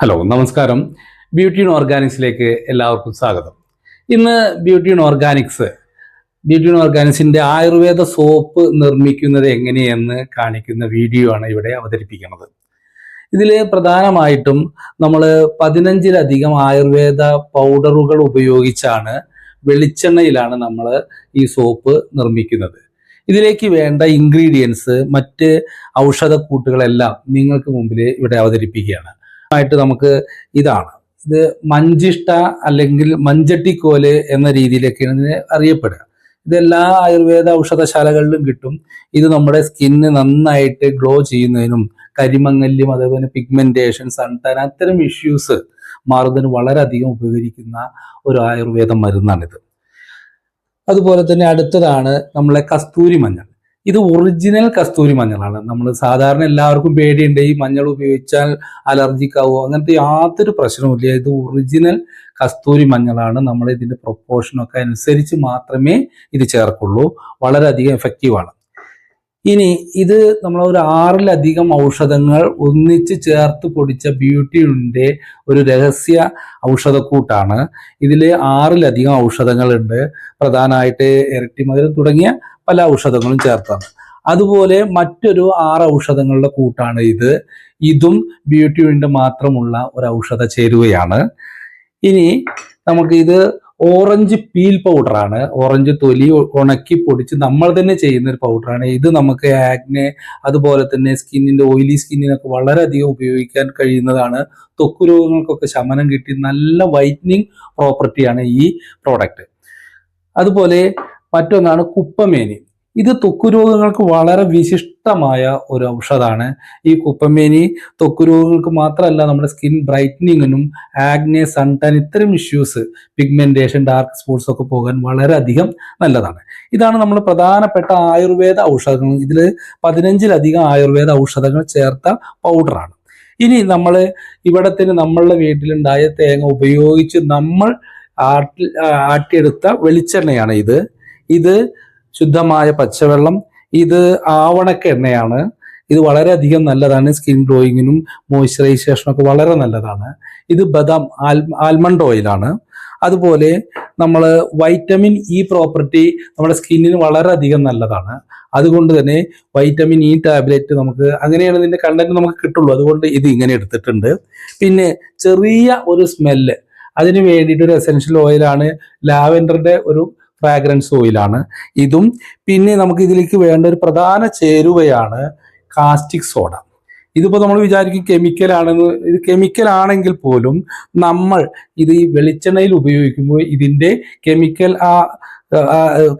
Hello നമസ്കാരം. Beauty in ഓർഗാനിക്സിലേക്ക് എല്ലാവർക്കും സ്വാഗതം. ഇന്ന് beauty in organics beauty in ഓർഗാനിക്സിന്റെ ayurveda soap നിർമ്മിക്കുന്നത് എങ്ങനെയെന്ന് കാണിക്കുന്ന വീഡിയോ ആണ് ഇവിടെ അവതരിപ്പിക്കുന്നത്. ഇതിൽ പ്രധാനമായിട്ടും നമ്മൾ പതിനഞ്ചിലധികം ആയുർവേദ പൗഡറുകൾ ഉപയോഗിച്ചാണ് വെളിച്ചെണ്ണയിലാണ് നമ്മൾ ഈ സോപ്പ് നിർമ്മിക്കുന്നത്. ഇതിലേക്ക് വേണ്ട ഇൻഗ്രീഡിയൻസ് മറ്റ് ഔഷധക്കൂട്ടുകളെല്ലാം നിങ്ങൾക്ക് മുമ്പിൽ ഇവിടെ അവതരിപ്പിക്കുകയാണ്. ആയിട്ട് നമുക്ക് ഇതാണ്. ഇത് മഞ്ചിഷ്ട അല്ലെങ്കിൽ മഞ്ചട്ടിക്കോൽ എന്ന രീതിയിലൊക്കെയാണ് ഇതിനെ അറിയപ്പെടുക. ഇതെല്ലാ ആയുർവേദ ഔഷധശാലകളിലും കിട്ടും. ഇത് നമ്മുടെ സ്കിന്ന് നന്നായിട്ട് ഗ്ലോ ചെയ്യുന്നതിനും കരിമങ്ങല്യം അതേപോലെ പിഗ്മെന്റേഷൻ സൺടാൻ അത്തരം ഇഷ്യൂസ് മാറുന്നതിന് വളരെയധികം ഉപകരിക്കുന്ന ഒരു ആയുർവേദ മരുന്നാണിത്. അതുപോലെ തന്നെ അടുത്തതാണ് നമ്മളെ കസ്തൂരി മഞ്ഞൾ. ഇത് ഒറിജിനൽ കസ്തൂരി മഞ്ഞളാണ്. നമ്മൾ സാധാരണ എല്ലാവർക്കും പേടിയുണ്ട് ഈ മഞ്ഞൾ ഉപയോഗിച്ചാൽ അലർജിക്കാവോ? അങ്ങനത്തെ യാതൊരു പ്രശ്നവുമില്ല. ഇത് ഒറിജിനൽ കസ്തൂരി മഞ്ഞളാണ്. നമ്മൾ ഇതിന്റെ പ്രൊപ്പോർഷനൊക്കെ അനുസരിച്ച് മാത്രമേ ഇത് ചേർക്കുള്ളൂ. വളരെയധികം എഫക്റ്റീവാണ് ഇനി ഇത് നമ്മൾ ഒരു ആറിലധികം ഔഷധങ്ങൾ ഒന്നിച്ച് ചേർത്ത് പൊടിച്ച ബ്യൂട്ടിയുടെ ഒരു രഹസ്യ ഔഷധക്കൂട്ടാണ്. ഇതിൽ ആറിലധികം ഔഷധങ്ങളുണ്ട്. പ്രധാനമായിട്ട് ഇരട്ടിമധുരം തുടങ്ങിയ പല ഔഷധങ്ങളും ചേർത്താണ്. അതുപോലെ മറ്റൊരു ആറ് ഔഷധങ്ങളുടെ കൂട്ടാണ് ഇത്. ഇതും ബ്യൂട്ടിയുടെ മാത്രമുള്ള ഒരു ഔഷധ ചേരുവയാണ്. ഇനി നമുക്ക് ഇത് ഓറഞ്ച് പീൽ പൗഡറാണ്. ഓറഞ്ച് തൊലി ഉണക്കി പൊടിച്ച് നമ്മൾ തന്നെ ചെയ്യുന്ന ഒരു പൗഡറാണ്. ഇത് നമുക്ക് ആഗ്നെ അതുപോലെ തന്നെ സ്കിന്നിന്റെ ഓയിലി സ്കിന്നിനൊക്കെ വളരെയധികം ഉപയോഗിക്കാൻ കഴിയുന്നതാണ്. ത്വക്ക് രോഗങ്ങൾക്കൊക്കെ ശമനം കിട്ടി നല്ല വൈറ്റനിങ് പ്രോപ്പർട്ടിയാണ് ഈ പ്രോഡക്റ്റ്. അതുപോലെ മറ്റൊന്നാണ് കുപ്പമേനി. ഇത് ത്വക്ക് രോഗങ്ങൾക്ക് വളരെ വിശിഷ്ടമായ ഒരു ഔഷധമാണ് ഈ കുപ്പമേനി ത്വക്ക് രോഗങ്ങൾക്ക് മാത്രമല്ല നമ്മുടെ സ്കിൻ ബ്രൈറ്റനിങ്ങിനും ആഗ്നെ സൺടാൻ ഇത്തരം ഇഷ്യൂസ് പിഗ്മെന്റേഷൻ ഡാർക്ക് സ്പോട്ട്സ് ഒക്കെ പോകാൻ വളരെയധികം നല്ലതാണ്. ഇതാണ് നമ്മൾ പ്രധാനപ്പെട്ട ആയുർവേദ ഔഷധങ്ങൾ. ഇതിൽ പതിനഞ്ചിലധികം ആയുർവേദ ഔഷധങ്ങൾ ചേർത്ത പൗഡറാണ് ഇനി നമ്മൾ ഇവിടെ തന്നെ നമ്മളുടെ വീട്ടിലുണ്ടായ തേങ്ങ ഉപയോഗിച്ച് നമ്മൾ ആട്ടി ആട്ടിയെടുത്ത വെളിച്ചെണ്ണയാണ് ഇത്. ഇത് ശുദ്ധമായ പച്ചവെള്ളം ഇത് ആവണക്ക എണ്ണയാണ്. ഇത് വളരെയധികം നല്ലതാണ് സ്കിൻ ഗ്ലോയിങ്ങിനും മോയ്സ്ചറൈസേഷനും ഒക്കെ വളരെ നല്ലതാണ്. ഇത് ബദാം ആൽ ആൽമണ്ട് ഓയിലാണ്. അതുപോലെ നമ്മൾ വൈറ്റമിൻ ഇ പ്രോപ്പർട്ടി നമ്മുടെ സ്കിന്നിന് വളരെയധികം നല്ലതാണ്. അതുകൊണ്ട് തന്നെ വൈറ്റമിൻ ഇ ടാബ്ലറ്റ് നമുക്ക് അങ്ങനെയാണ് ഇതിന്റെ കണ്ടന്റ് നമുക്ക് കിട്ടുള്ളൂ. അതുകൊണ്ട് ഇത് ഇങ്ങനെ എടുത്തിട്ടുണ്ട്. പിന്നെ ചെറിയ ഒരു സ്മെല്ല്. അതിന് വേണ്ടിയിട്ട് ഒരു എസെൻഷ്യൽ ഓയിലാണ് ലാവൻഡറിന്റെ ഒരു ഫ്രാഗ്രൻസ് ഓയിലാണ് ഇതും പിന്നെ നമുക്ക് ഇതിലേക്ക് വേണ്ട ഒരു പ്രധാന ചേരുവയാണ് കാസ്റ്റിക് സോഡ ഇതിപ്പോൾ നമ്മൾ വിചാരിക്കും കെമിക്കൽ ആണെന്ന് ഇത് കെമിക്കൽ ആണെങ്കിൽ പോലും നമ്മൾ ഇത് ഈ വെളിച്ചെണ്ണയിൽ ഉപയോഗിക്കുമ്പോൾ ഇതിന്റെ കെമിക്കൽ ആ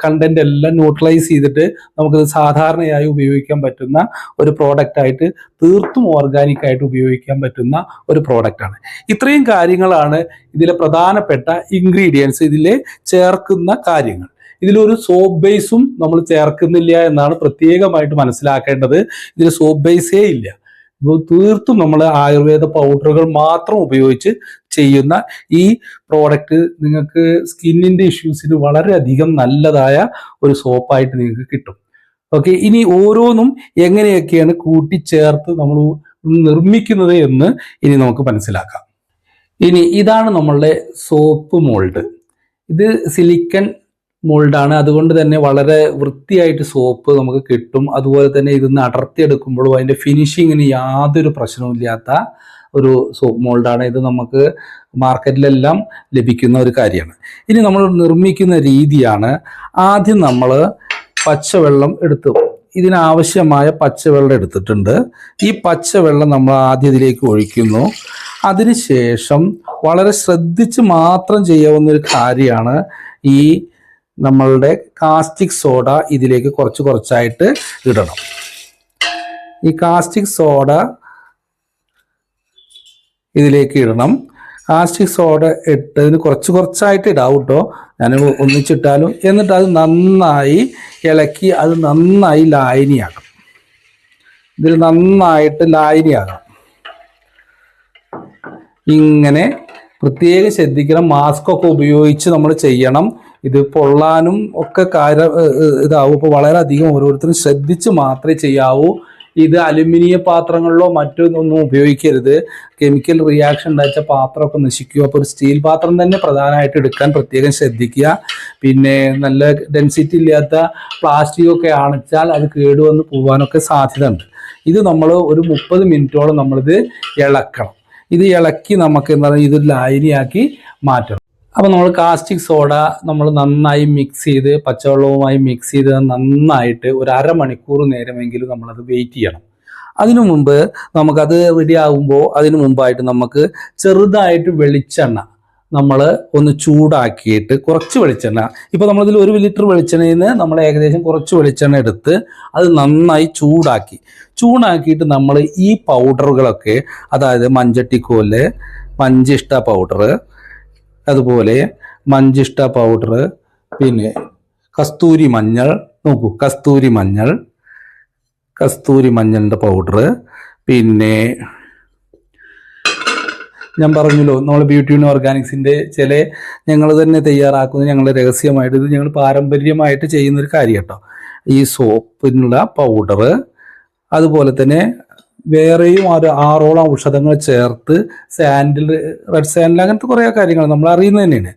കണ്ടന്റ് എല്ലാം ന്യൂട്രലൈസ് ചെയ്തിട്ട് നമുക്കത് സാധാരണയായി ഉപയോഗിക്കാൻ പറ്റുന്ന ഒരു പ്രോഡക്റ്റ് ആയിട്ട് തീർത്തും ഓർഗാനിക് ആയിട്ട് ഉപയോഗിക്കാൻ പറ്റുന്ന ഒരു പ്രോഡക്റ്റ് ആണ്. ഇത്രയും കാര്യങ്ങളാണ് ഇതിലെ പ്രധാനപ്പെട്ട ഇൻഗ്രീഡിയൻസ് ഇതിലെ ചേർക്കുന്ന കാര്യങ്ങൾ. ഇതിലൊരു സോപ്പ് ബേസും നമ്മൾ ചേർക്കുന്നില്ല എന്നാണ് പ്രത്യേകമായിട്ട് മനസ്സിലാക്കേണ്ടത്. ഇതിൽ സോപ്പ് ബേസേ ഇല്ല. തീർത്തും നമ്മൾ ആയുർവേദ പൗഡറുകൾ മാത്രം ഉപയോഗിച്ച് ചെയ്യുന്ന ഈ പ്രോഡക്റ്റ് നിങ്ങൾക്ക് സ്കിന്നിന്റെ ഇഷ്യൂസിന് വളരെയധികം നല്ലതായ ഒരു സോപ്പായിട്ട് നിങ്ങൾക്ക് കിട്ടും. ഓക്കെ ഇനി ഓരോന്നും എങ്ങനെയൊക്കെയാണ് കൂട്ടിച്ചേർത്ത് നമ്മൾ നിർമ്മിക്കുന്നത് എന്ന് ഇനി നമുക്ക് മനസ്സിലാക്കാം. ഇനി ഇതാണ് നമ്മളുടെ സോപ്പ് മോൾഡ് ഇത് സിലിക്കൺ മോൾഡാണ് അതുകൊണ്ട് തന്നെ വളരെ വൃത്തിയായിട്ട് സോപ്പ് നമുക്ക് കിട്ടും. അതുപോലെ തന്നെ ഇതിന്ന് അടർത്തിയെടുക്കുമ്പോഴും അതിന്റെ ഫിനിഷിങ്ങിന് യാതൊരു പ്രശ്നവുമില്ലാത്ത ഒരു സോപ്പ് മോൾഡാണ് ഇത് നമുക്ക് മാർക്കറ്റിലെല്ലാം ലഭിക്കുന്ന ഒരു കാര്യമാണ്. ഇനി നമ്മൾ നിർമ്മിക്കുന്ന രീതിയാണ് ആദ്യം നമ്മൾ പച്ചവെള്ളം എടുത്തു ഇതിനാവശ്യമായ പച്ചവെള്ളം എടുത്തിട്ടുണ്ട്. ഈ പച്ചവെള്ളം നമ്മൾ ആദ്യം ഇതിലേക്ക് ഒഴിക്കുന്നു. അതിനുശേഷം വളരെ ശ്രദ്ധിച്ച് മാത്രം ചെയ്യാവുന്ന ഒരു കാര്യമാണ് ഈ നമ്മളുടെ കാസ്റ്റിക് സോഡ ഇതിലേക്ക് കുറച്ച് കുറച്ചായിട്ട് ഇടണം. ഈ കാസ്റ്റിക് സോഡ ഇതിലേക്ക് ഇടണം. കാസ്റ്റിക് സോഡ ഇട്ടതിന് കുറച്ച് കുറച്ചായിട്ട് ഇടാവും കേട്ടോ. ഞാൻ ഒന്നിച്ചിട്ടാലും എന്നിട്ട് അത് നന്നായി ഇളക്കി അത് നന്നായി ലായനിയാക്കണം ഇതിൽ നന്നായിട്ട് ലായനിയാകണം ഇങ്ങനെ പ്രത്യേകം ശ്രദ്ധിക്കണം. മാസ്ക് ഒക്കെ ഉപയോഗിച്ച് നമ്മൾ ചെയ്യണം. ഇത് പൊള്ളാനും ഒക്കെ കാര്യം ഇതാവും. ഇപ്പോൾ വളരെയധികം ഓരോരുത്തരും ശ്രദ്ധിച്ച് മാത്രമേ ചെയ്യാവൂ. ഇത് അലുമിനിയ പാത്രങ്ങളിലോ മറ്റൊന്നും ഉപയോഗിക്കരുത്. കെമിക്കൽ റിയാക്ഷൻ ഉണ്ടാച്ച പാത്രമൊക്കെ നശിക്കുക അപ്പോൾ ഒരു സ്റ്റീൽ പാത്രം തന്നെ പ്രധാനമായിട്ട് എടുക്കാൻ പ്രത്യേകം ശ്രദ്ധിക്കുക. പിന്നെ നല്ല ഡെൻസിറ്റി ഇല്ലാത്ത പ്ലാസ്റ്റിക് ഒക്കെ ആണിച്ചാൽ അത് കേടുവന്ന് പോകാനൊക്കെ സാധ്യത ഉണ്ട് ഇത് നമ്മൾ ഒരു മുപ്പത് മിനിറ്റോളം നമ്മളിത് ഇളക്കണം. ഇത് ഇളക്കി നമുക്ക് എന്താ പറയുക ഇത് ലായനിയാക്കി മാറ്റണം. അപ്പോൾ നമ്മൾ കാസ്റ്റിക് സോഡ നമ്മൾ നന്നായി മിക്സ് ചെയ്ത് പച്ചവെള്ളവുമായി മിക്സ് ചെയ്ത് നന്നായിട്ട് ഒരു അരമണിക്കൂർ നേരമെങ്കിലും നമ്മളത് വെയിറ്റ് ചെയ്യണം. അതിനു മുമ്പ് നമുക്കത് റെഡി ആകുമ്പോൾ അതിനു മുമ്പായിട്ട് നമുക്ക് ചെറുതായിട്ട് വെളിച്ചെണ്ണ നമ്മൾ ഒന്ന് ചൂടാക്കിയിട്ട് കുറച്ച് വെളിച്ചെണ്ണ. ഇപ്പോൾ നമ്മളിതിൽ ഒരു ലിറ്റർ വെളിച്ചെണ്ണയിൽ നിന്ന് നമ്മൾ ഏകദേശം കുറച്ച് വെളിച്ചെണ്ണ എടുത്ത് അത് നന്നായി ചൂടാക്കി. ചൂടാക്കിയിട്ട് നമ്മൾ ഈ പൗഡറുകളൊക്കെ അതായത് മഞ്ചട്ടിക്കോൽ മഞ്ചിഷ്ട പൗഡർ അതുപോലെ മഞ്ചിഷ്ട പൗഡർ പിന്നെ കസ്തൂരി മഞ്ഞൾ നോക്കൂ കസ്തൂരി മഞ്ഞൾ കസ്തൂരി മഞ്ഞളിന്റെ പൗഡർ പിന്നെ ഞാൻ പറഞ്ഞല്ലോ നമ്മൾ ബ്യൂട്ടി ആൻഡ് ഓർഗാനിക്സിന്റെ ചില ഞങ്ങൾ തന്നെ തയ്യാറാക്കുന്ന ഞങ്ങളുടെ രഹസ്യമായിട്ട് ഇത് ഞങ്ങൾ പാരമ്പര്യമായിട്ട് ചെയ്യുന്നൊരു കാര്യം കേട്ടോ ഈ സോപ്പിനുള്ള പൗഡർ അതുപോലെ തന്നെ വേറെയും ഒരു ആറോളം ഔഷധങ്ങൾ ചേർത്ത് സാൻഡിൽ റെഡ് സാൻഡിൽ അങ്ങനത്തെ കുറേ കാര്യങ്ങൾ നമ്മൾ അറിയുന്നത് തന്നെയാണ്.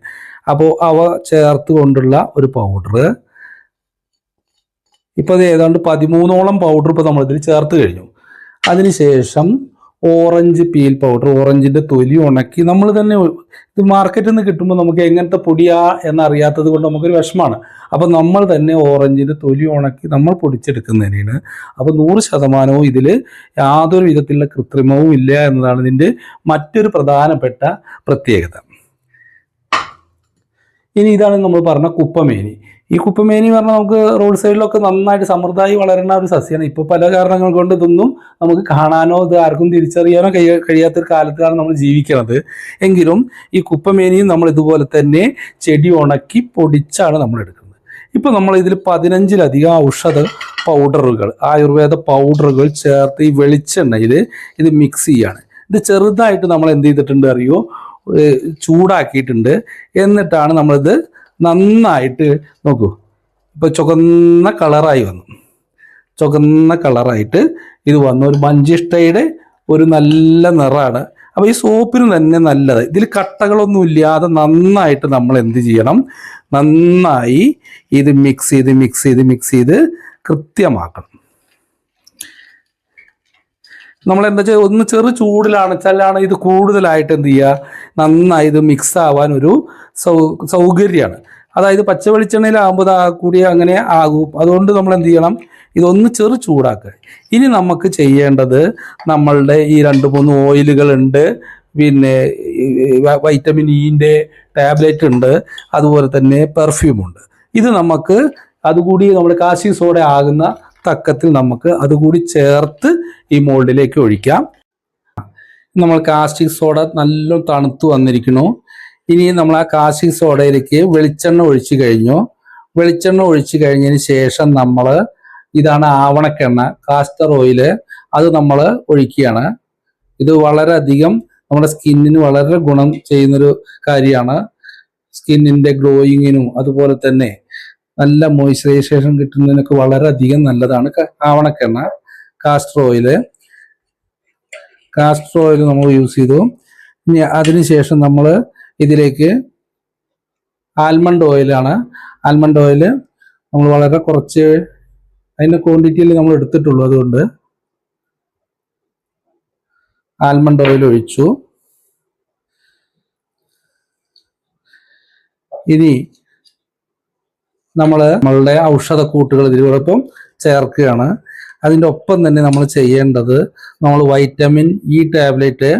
അപ്പോൾ അവ ചേർത്ത് കൊണ്ടുള്ള ഒരു പൗഡർ ഇപ്പോൾ അത് ഏതാണ്ട് പതിമൂന്നോളം പൗഡർ ഇപ്പോൾ നമ്മളിതിൽ ചേർത്ത് കഴിഞ്ഞു. അതിനുശേഷം ഓറഞ്ച് പീൽ പൗഡർ ഓറഞ്ചിന്റെ തൊലി ഉണക്കി നമ്മൾ തന്നെ ഇത് മാർക്കറ്റിൽ നിന്ന് കിട്ടുമ്പോൾ നമുക്ക് എങ്ങനത്തെ പൊടിയാ എന്നറിയാത്തത് കൊണ്ട് നമുക്കൊരു വിഷമാണ്. അപ്പം നമ്മൾ തന്നെ ഓറഞ്ചിന്റെ തൊലി ഉണക്കി നമ്മൾ പൊടിച്ചെടുക്കുന്നതിനാണ്. അപ്പോൾ നൂറ് ശതമാനവും ഇതിൽ യാതൊരു വിധത്തിലുള്ള കൃത്രിമവും ഇല്ല എന്നതാണ് ഇതിന്റെ മറ്റൊരു പ്രധാനപ്പെട്ട പ്രത്യേകത. ഇനി ഇതാണ് നമ്മൾ പറഞ്ഞ കുപ്പമേനി. ഈ കുപ്പമേനി പറഞ്ഞാൽ നമുക്ക് റോഡ് സൈഡിലൊക്കെ നന്നായിട്ട് സമൃദ്ധമായി വളരുന്ന ഒരു സസ്യമാണ് ഇപ്പോൾ പല കാരണങ്ങൾ കൊണ്ട് ഇതൊന്നും നമുക്ക് കാണാനോ ഇത് ആർക്കും തിരിച്ചറിയാനോ കഴിയ കഴിയാത്തൊരു കാലത്താണ് നമ്മൾ ജീവിക്കുന്നത് എങ്കിലും ഈ കുപ്പമേനിയും നമ്മൾ ഇതുപോലെ തന്നെ ചെടി ഉണക്കി പൊടിച്ചാണ് നമ്മൾ എടുക്കുന്നത്. ഇപ്പോൾ നമ്മൾ ഇതിൽ പതിനഞ്ചിലധികം ഔഷധ പൗഡറുകൾ ആയുർവേദ പൗഡറുകൾ ചേർത്ത് ഈ വെളിച്ചെണ്ണയിൽ ഇത് മിക്സ് ചെയ്യാണ്. ഇത് ചെറുതായിട്ട് നമ്മൾ എന്ത് ചെയ്തിട്ടുണ്ട് അറിയോ? ചൂടാക്കിയിട്ടുണ്ട്. എന്നിട്ടാണ് നമ്മളിത് നന്നായിട്ട് നോക്കൂ. ഇപ്പോൾ ചുവന്ന കളറായി വന്നു. ചുവന്ന കളറായിട്ട് ഇത് വന്നു. ഒരു മഞ്ചിഷ്ടയുടെ ഒരു നല്ല നിറമാണ് അപ്പോൾ ഈ സോപ്പിന് തന്നെ നല്ലത്. ഇതിൽ കട്ടകളൊന്നും ഇല്ലാതെ നന്നായിട്ട് നമ്മൾ എന്ത് ചെയ്യണം? നന്നായി ഇത് മിക്സ് ചെയ്ത് മിക്സ് ചെയ്ത് മിക്സ് ചെയ്ത് കൃത്യമാക്കണം. നമ്മൾ എന്താ വെച്ചാൽ ഒന്ന് ചെറു ചൂടിലാണ് ചല്ലാണ് ഇത് കൂടുതലായിട്ട് എന്ത് ചെയ്യുക നന്നായി ഇത് മിക്സ് ആവാൻ ഒരു സൗ സൗകര്യമാണ്. അതായത് പച്ച വെളിച്ചെണ്ണയിലാകുമ്പോൾ കൂടി അങ്ങനെ ആകും. അതുകൊണ്ട് നമ്മൾ എന്ത് ചെയ്യണം? ഇതൊന്ന് ചെറു ചൂടാക്കുക. ഇനി നമുക്ക് ചെയ്യേണ്ടത് നമ്മളുടെ ഈ രണ്ട് മൂന്ന് ഓയിലുകളുണ്ട്. പിന്നെ വൈറ്റമിൻ ഇന്റെ ടാബ്ലറ്റ് ഉണ്ട്. അതുപോലെ തന്നെ പെർഫ്യൂമുണ്ട് ഇത് നമുക്ക് അതുകൂടി നമ്മൾ കാശി സോഡ ആകുന്ന തക്കത്തിൽ നമുക്ക് അതുകൂടി ചേർത്ത് ഈ മോൾഡിലേക്ക് ഒഴിക്കാം. നമ്മൾ കാസ്റ്റിക് സോഡ നല്ല തണുത്ത് വന്നിരിക്കുന്നു. ഇനി നമ്മൾ ആ കാസ്റ്റിക് സോഡയിലേക്ക് വെളിച്ചെണ്ണ ഒഴിച്ചു കഴിഞ്ഞു. വെളിച്ചെണ്ണ ഒഴിച്ചു കഴിഞ്ഞതിന് ശേഷം നമ്മൾ ഇതാണ് ആവണക്കെണ്ണ കാസ്റ്റർ ഓയിൽ അത് നമ്മൾ ഒഴിക്കുകയാണ്. ഇത് വളരെയധികം നമ്മുടെ സ്കിന്നിന് വളരെ ഗുണം ചെയ്യുന്നൊരു കാര്യമാണ്. സ്കിന്നിന്റെ ഗ്ലോയിങ്ങിനും അതുപോലെ തന്നെ നല്ല മോയ്സ്ചറൈസേഷൻ കിട്ടുന്നതിനൊക്കെ വളരെയധികം നല്ലതാണ്. ആവണക്കെണ്ണ കാസ്റ്റർ ഓയിൽ കാസ്റ്റർ ഓയിൽ നമ്മൾ യൂസ് ചെയ്തു. ഇനി അതിനുശേഷം നമ്മൾ ഇതിലേക്ക് ആൽമണ്ട് ഓയിലാണ് ആൽമണ്ട് ഓയിൽ നമ്മൾ വളരെ കുറച്ച് അതിന്റെ ക്വാണ്ടിറ്റിയിൽ നമ്മൾ എടുത്തിട്ടുള്ളൂ അതുകൊണ്ട്. ആൽമണ്ട് ഓയിൽ ഒഴിച്ചു. ഇനി നമ്മൾ നമ്മളുടെ ഔഷധക്കൂട്ടുകൾ ഇതിനോടൊപ്പം ചേർക്കുകയാണ്. അതിന്റെ ഒപ്പം തന്നെ നമ്മൾ ചെയ്യേണ്ടത് നമ്മൾ വൈറ്റമിൻ ഇ ടാബ്ലറ്റ്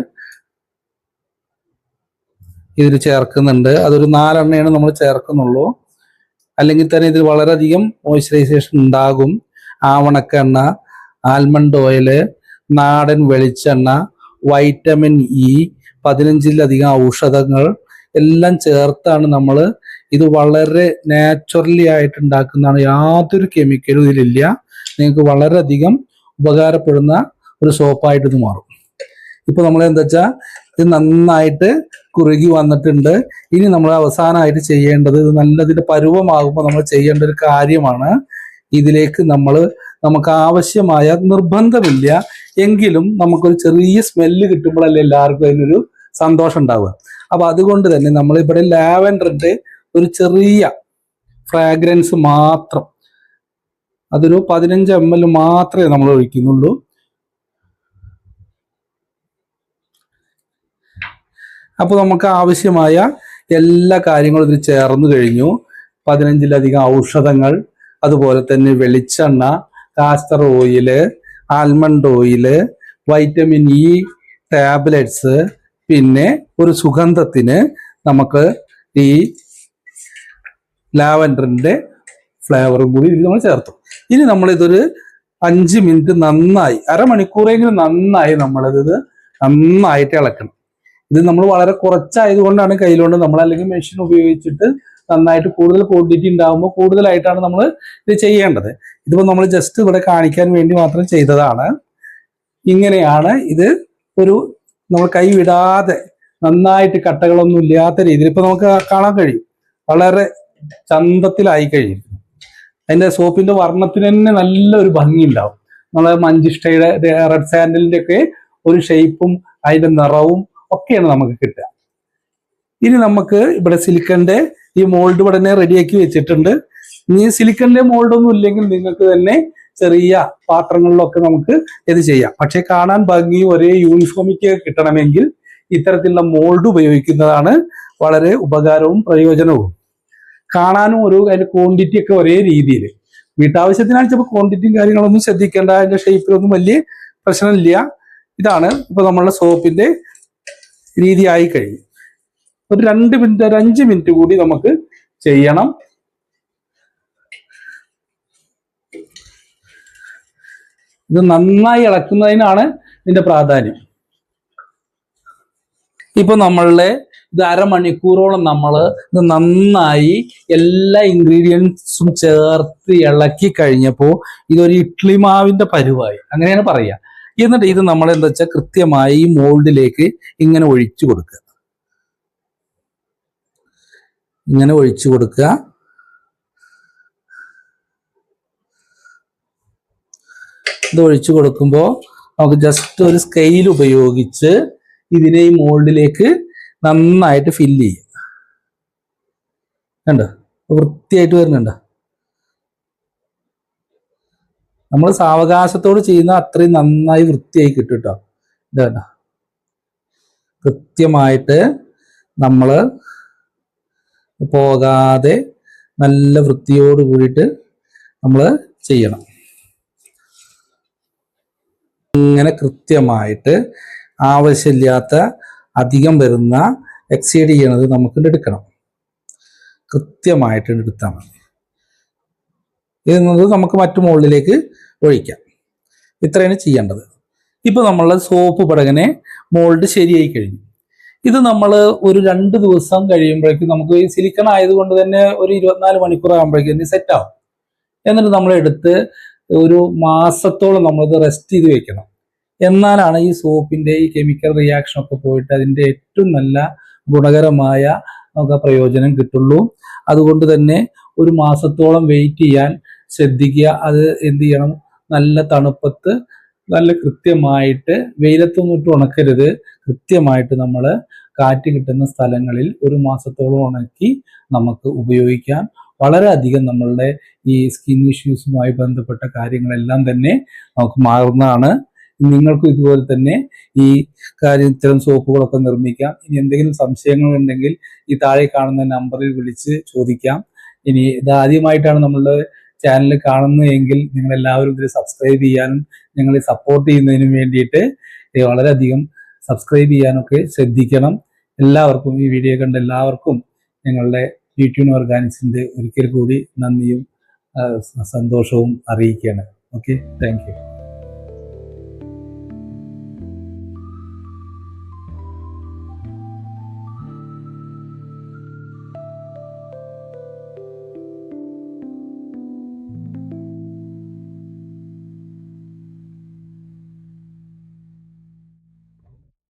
ഇതിൽ ചേർക്കുന്നുണ്ട്. അതൊരു നാലെണ്ണയാണ് നമ്മൾ ചേർക്കുന്നുള്ളൂ. അല്ലെങ്കിൽ തന്നെ ഇതിൽ വളരെയധികം മോയ്സ്ചറൈസേഷൻ ഉണ്ടാകും. ആവണക്കെണ്ണ ആൽമണ്ട് ഓയിൽ നാടൻ വെളിച്ചെണ്ണ വൈറ്റമിൻ ഇ പതിനഞ്ചിലധികം ഔഷധങ്ങൾ എല്ലാം ചേർത്താണ് നമ്മൾ ഇത് വളരെ നാച്ചുറലി ആയിട്ട് ഉണ്ടാക്കുന്നതാണ് യാതൊരു കെമിക്കലും ഇതിലില്ല. നിങ്ങൾക്ക് വളരെയധികം ഉപകാരപ്പെടുന്ന ഒരു സോപ്പായിട്ട് ഇത് മാറും. ഇപ്പൊ നമ്മൾ എന്താ വെച്ചാൽ ഇത് നന്നായിട്ട് കുറുകി വന്നിട്ടുണ്ട്. ഇനി നമ്മൾ അവസാനമായിട്ട് ചെയ്യേണ്ടത് ഇത് നല്ലതിന്റെ പരുവമാകുമ്പോൾ നമ്മൾ ചെയ്യേണ്ട ഒരു കാര്യമാണ്. ഇതിലേക്ക് നമ്മൾ നമുക്ക് ആവശ്യമായ നിർബന്ധമില്ല. എങ്കിലും നമുക്കൊരു ചെറിയ സ്മെല്ല് കിട്ടുമ്പോഴല്ലേ എല്ലാവർക്കും അതിനൊരു സന്തോഷം ഉണ്ടാവുക. അപ്പൊ അതുകൊണ്ട് തന്നെ നമ്മളിവിടെ ലാവൻഡറിന്റെ ഒരു ചെറിയ ഫ്രാഗ്രൻസ് മാത്രം. അതൊരു പതിനഞ്ച് എം എൽ മാത്രമേ നമ്മൾ ഒഴിക്കുന്നുള്ളൂ. അപ്പോൾ നമുക്ക് ആവശ്യമായ എല്ലാ കാര്യങ്ങളും ഇതിൽ ചേർന്ന് കഴിഞ്ഞു. പതിനഞ്ചിലധികം ഔഷധങ്ങൾ അതുപോലെ തന്നെ വെളിച്ചെണ്ണ castor oil almond oil vitamin E tablets പിന്നെ ഒരു സുഗന്ധത്തിന് നമുക്ക് ഈ ലാവൻഡറിന്റെ ഫ്ലേവറും കൂടി ഇതിൽ നമ്മൾ ചേർത്തു. ഇനി നമ്മൾ ഇതൊരു അഞ്ച് മിനിറ്റ് നന്നായി അരമണിക്കൂറെങ്കിലും നന്നായി നമ്മളിത് നന്നായിട്ട് ഇളക്കണം. ഇത് നമ്മൾ വളരെ കുറച്ചായതുകൊണ്ടാണ് കയ്യിലുകൊണ്ട് നമ്മൾ അല്ലെങ്കിൽ മെഷീൻ ഉപയോഗിച്ചിട്ട് നന്നായിട്ട് കൂടുതൽ ക്വാണ്ടിറ്റി ഉണ്ടാകുമ്പോൾ കൂടുതലായിട്ടാണ് നമ്മൾ ഇത് ചെയ്യേണ്ടത്. ഇതിപ്പോൾ നമ്മൾ ജസ്റ്റ് ഇവിടെ കാണിക്കാൻ വേണ്ടി മാത്രം ചെയ്തതാണ്. ഇങ്ങനെയാണ് ഇത് ഒരു നമ്മൾ കൈ വിടാതെ നന്നായിട്ട് കട്ടകളൊന്നും ഇല്ലാത്ത രീതിയിൽ ഇപ്പൊ നമുക്ക് കാണാൻ കഴിയും. വളരെ ചന്തത്തിലായി കഴിഞ്ഞു അതിന്റെ സോപ്പിന്റെ വർണത്തിന് തന്നെ നല്ലൊരു ഭംഗി ഉണ്ടാവും നമ്മളെ മഞ്ചിഷ്ടയുടെ റെഡ് സാൻഡലിന്റെ ഒക്കെ ഒരു ഷേപ്പും അതിന്റെ നിറവും ഒക്കെയാണ് നമുക്ക് കിട്ടുക. ഇനി നമുക്ക് ഇവിടെ സിലിക്കന്റെ ഈ മോൾഡ് ഇവിടെ തന്നെ റെഡിയാക്കി വെച്ചിട്ടുണ്ട്. ഇനി സിലിക്കന്റെ മോൾഡ് ഒന്നും ഇല്ലെങ്കിൽ നിങ്ങൾക്ക് തന്നെ ചെറിയ പാത്രങ്ങളിലൊക്കെ നമുക്ക് ഇത് ചെയ്യാം. പക്ഷെ കാണാൻ ഭംഗി ഒരേ യൂണിഫോമിക്ക് കിട്ടണമെങ്കിൽ ഇത്തരത്തിലുള്ള മോൾഡ് ഉപയോഗിക്കുന്നതാണ് വളരെ ഉപകാരവും പ്രയോജനവും. കാണാനും ഒരു അതിന്റെ ക്വാണ്ടിറ്റി ഒക്കെ ഒരേ രീതിയിൽ വീട്ടാവശ്യത്തിനാണ് ചിലപ്പോൾ ക്വാണ്ടിറ്റിയും കാര്യങ്ങളൊന്നും ശ്രദ്ധിക്കേണ്ട അതിന്റെ ഷേപ്പിലൊന്നും വലിയ പ്രശ്നമില്ല. ഇതാണ് ഇപ്പൊ നമ്മളുടെ സോപ്പിന്റെ രീതിയായി കഴിഞ്ഞു. ഒരു രണ്ട് മിനിറ്റ് ഒരു അഞ്ച് മിനിറ്റ് കൂടി നമുക്ക് ചെയ്യണം. ഇത് നന്നായി ഇളക്കുന്നതിനാണ് ഇതിന്റെ പ്രാധാന്യം. ഇപ്പൊ നമ്മളുടെ ഇത് അരമണിക്കൂറോളം നമ്മൾ ഇത് നന്നായി എല്ലാ ഇൻഗ്രീഡിയൻസും ചേർത്ത് ഇളക്കി കഴിഞ്ഞപ്പോൾ ഇതൊരു ഇഡ്ലി മാവിന്റെ പരുവായി. അങ്ങനെയാണ് പറയുക എന്നിട്ട് ഇത് നമ്മൾ എന്താ വെച്ചാൽ കൃത്യമായി മോൾഡിലേക്ക് ഇങ്ങനെ ഒഴിച്ചു കൊടുക്കുക. ഇങ്ങനെ ഒഴിച്ചു കൊടുക്കുക. ഇത് ഒഴിച്ചു കൊടുക്കുമ്പോൾ നമുക്ക് ജസ്റ്റ് ഒരു സ്കെയിൽ ഉപയോഗിച്ച് ഇതിനെ ഈ മോൾഡിലേക്ക് നന്നായിട്ട് ഫില്ല് ചെയ്യും. കണ്ടോ? വൃത്തിയായിട്ട് വരുന്നുണ്ടോ. നമ്മൾ സാവകാശത്തോട് ചെയ്യുന്ന അത്രയും നന്നായി വൃത്തിയായി കിട്ടും കേട്ടോ ഇത് കൃത്യമായിട്ട് നമ്മൾ പോകാതെ നല്ല വൃത്തിയോട് കൂടിയിട്ട് നമ്മൾ ചെയ്യണം. ഇങ്ങനെ കൃത്യമായിട്ട് ആവശ്യമില്ലാത്ത അധികം വരുന്ന എക്സൈഡ് ചെയ്യണത് നമുക്ക് എടുക്കണം. കൃത്യമായിട്ട് എടുത്താൽ മതി. എന്നത് നമുക്ക് മറ്റു മുകളിലേക്ക് ഒഴിക്കാം. ഇത്രയാണ് ചെയ്യേണ്ടത്. ഇപ്പം നമ്മൾ സോപ്പ് പടകനെ മോൾഡ് ശരിയായി കഴിഞ്ഞു. ഇത് നമ്മൾ ഒരു രണ്ട് ദിവസം കഴിയുമ്പോഴേക്കും നമുക്ക് ഈ സിലിക്കൺ ആയതുകൊണ്ട് തന്നെ ഒരു ഇരുപത്തിനാല് മണിക്കൂർ ആകുമ്പോഴേക്കും സെറ്റ് ആവും. എന്നിട്ട് നമ്മൾ എടുത്ത് ഒരു മാസത്തോളം നമ്മളിത് റെസ്റ്റ് ചെയ്ത് വെക്കണം. എന്നാലാണ് ഈ സോപ്പിന്റെ ഈ കെമിക്കൽ റിയാക്ഷൻ ഒക്കെ പോയിട്ട് അതിന്റെ ഏറ്റവും നല്ല ഗുണകരമായ പ്രയോജനം കിട്ടുള്ളൂ. അതുകൊണ്ട് തന്നെ ഒരു മാസത്തോളം വെയിറ്റ് ചെയ്യാൻ ശ്രദ്ധിക്കുക. അത് എന്ത് ചെയ്യണം? നല്ല തണുപ്പത്ത് നല്ല കൃത്യമായിട്ട് വെയിലത്തൊന്നും ഇട്ട് ഉണക്കരുത്. കൃത്യമായിട്ട് നമ്മൾ കാറ്റ് കിട്ടുന്ന സ്ഥലങ്ങളിൽ ഒരു മാസത്തോളം ഉണക്കി നമുക്ക് ഉപയോഗിക്കാം. വളരെയധികം നമ്മളുടെ ഈ സ്കിൻ ഇഷ്യൂസുമായി ബന്ധപ്പെട്ട കാര്യങ്ങളെല്ലാം തന്നെ നമുക്ക് മാറുന്നതാണ്. നിങ്ങൾക്കും ഇതുപോലെ തന്നെ ഈ കാര്യം ഇത്തരം സോപ്പുകളൊക്കെ നിർമ്മിക്കാം. ഇനി എന്തെങ്കിലും സംശയങ്ങൾ ഉണ്ടെങ്കിൽ ഈ താഴെ കാണുന്ന നമ്പറിൽ വിളിച്ച് ചോദിക്കാം. ഇനി ഇത് ആദ്യമായിട്ടാണ് നമ്മളുടെ ചാനൽ കാണുന്നതെങ്കിൽ നിങ്ങൾ എല്ലാവരും ഇതിൽ സബ്സ്ക്രൈബ് ചെയ്യാനും ഞങ്ങളെ സപ്പോർട്ട് ചെയ്യുന്നതിനും വേണ്ടിയിട്ട് വളരെയധികം സബ്സ്ക്രൈബ് ചെയ്യാനൊക്കെ ശ്രദ്ധിക്കണം. എല്ലാവർക്കും ഈ വീഡിയോ കണ്ട എല്ലാവർക്കും ഞങ്ങളുടെ യൂട്യൂബ് ഓർഗാനിക്സിന്റെ ഒരിക്കൽ കൂടി നന്ദിയും സന്തോഷവും അറിയിക്കുകയാണ്. Okay thank